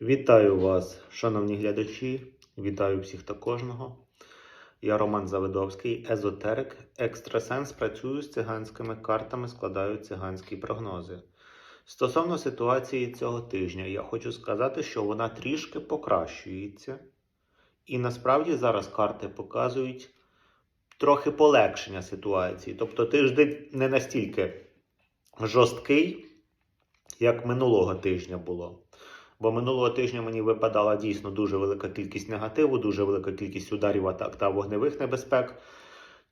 Вітаю вас, шановні глядачі. Вітаю всіх та кожного. Я Роман Завидовський, езотерик, екстрасенс. Працюю з циганськими картами, складаю циганські прогнози. Стосовно ситуації цього тижня, я хочу сказати, що вона трішки покращується. І насправді зараз карти показують трохи полегшення ситуації. Тобто тиждень не настільки жорсткий, як минулого тижня було. Бо минулого тижня мені випадала дійсно дуже велика кількість негативу, дуже велика кількість ударів атак та вогневих небезпек.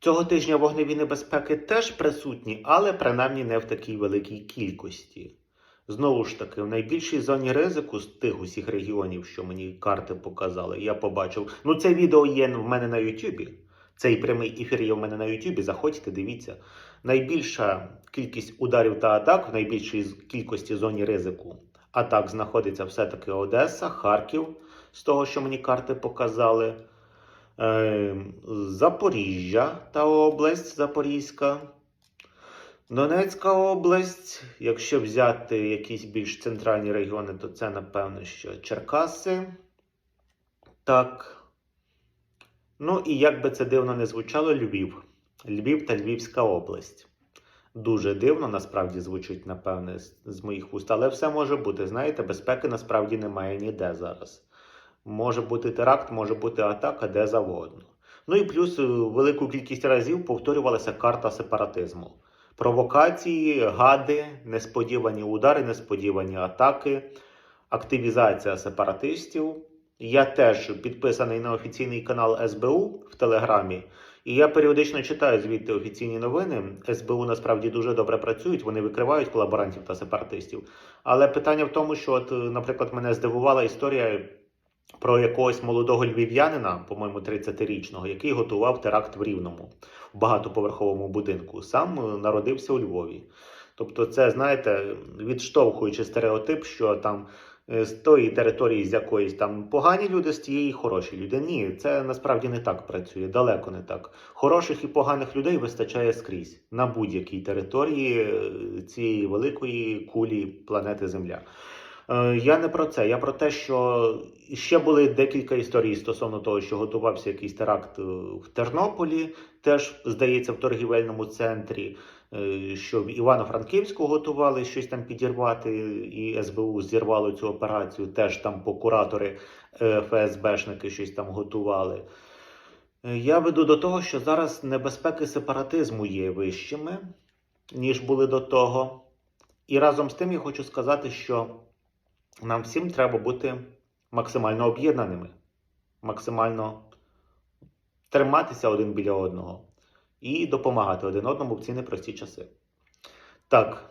Цього тижня вогневі небезпеки теж присутні, але принаймні не в такій великій кількості. Знову ж таки, в найбільшій зоні ризику з тих усіх регіонів, що мені карти показали, я побачив. Ну, це відео є в мене на Ютубі. Цей прямий ефір є в мене на Ютубі. Заходьте, дивіться. Найбільша кількість ударів та атак в найбільшій кількості зоні ризику атак знаходиться все-таки Одеса, Харків, з того, що мені карти показали. Е, Запоріжжя та область Запорізька. Донецька область. Якщо взяти якісь більш центральні регіони, то це, напевно, що Черкаси. Так. Ну і як би це дивно не звучало, Львів. Львів та Львівська область. Дуже дивно насправді звучить, напевне, з, моїх вуст, але все може бути. Знаєте, безпеки насправді немає ніде зараз. Може бути теракт, може бути атака, де завгодно. Ну і плюс е, велику кількість разів повторювалася карта сепаратизму. Провокації, гади, несподівані удари, несподівані атаки, активізація сепаратистів. Я теж підписаний на офіційний канал СБУ в Телеграмі. І я періодично читаю звідти офіційні новини. СБУ насправді дуже добре працюють, вони викривають колаборантів та сепаратистів. Але питання в тому, що, от, е, наприклад, мене здивувала історія про якогось молодого львів'янина, по-моєму, 30-річного, який готував теракт в Рівному в багатоповерховому будинку. Сам е, народився у Львові. Тобто, це, знаєте, відштовхуючи стереотип, що там з тої території, з якоїсь там погані люди, з тієї хороші люди. Ні, це насправді не так працює, далеко не так. Хороших і поганих людей вистачає скрізь на будь-якій території е, цієї великої кулі планети Земля. Е, Я не про це. Я про те, що ще були декілька історій стосовно того, що готувався якийсь теракт е, в Тернополі, теж здається, в торгівельному центрі. е, Що в Івано-Франківську готували щось там підірвати, і СБУ зірвало цю операцію. Теж там прокуратори е, ФСБшники щось там готували. Я веду до того, що зараз небезпеки сепаратизму є вищими, ніж були до того. І разом з тим я хочу сказати, що нам всім треба бути максимально об'єднаними, максимально триматися один біля одного і допомагати один одному в ці непрості часи. Так,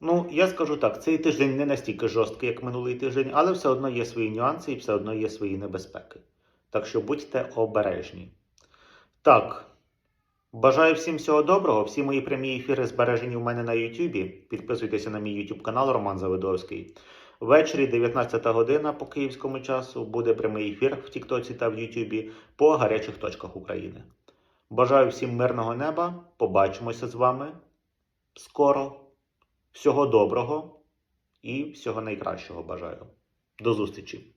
ну я скажу так, цей тиждень не настільки жорсткий, як минулий тиждень, але все одно є свої нюанси і все одно є свої небезпеки. Так що будьте обережні. Так. Бажаю всім всього доброго. Всі мої прямі ефіри збережені в мене на Ютубі. Підписуйтеся на мій Ютуб канал Роман Завидовський. Ввечері 19 година по київському часу буде прямий ефір в Тіктоці та в Ютубі по гарячих точках України. Бажаю всім мирного неба. Побачимося з вами скоро. Всього доброго і всього найкращого бажаю. До зустрічі!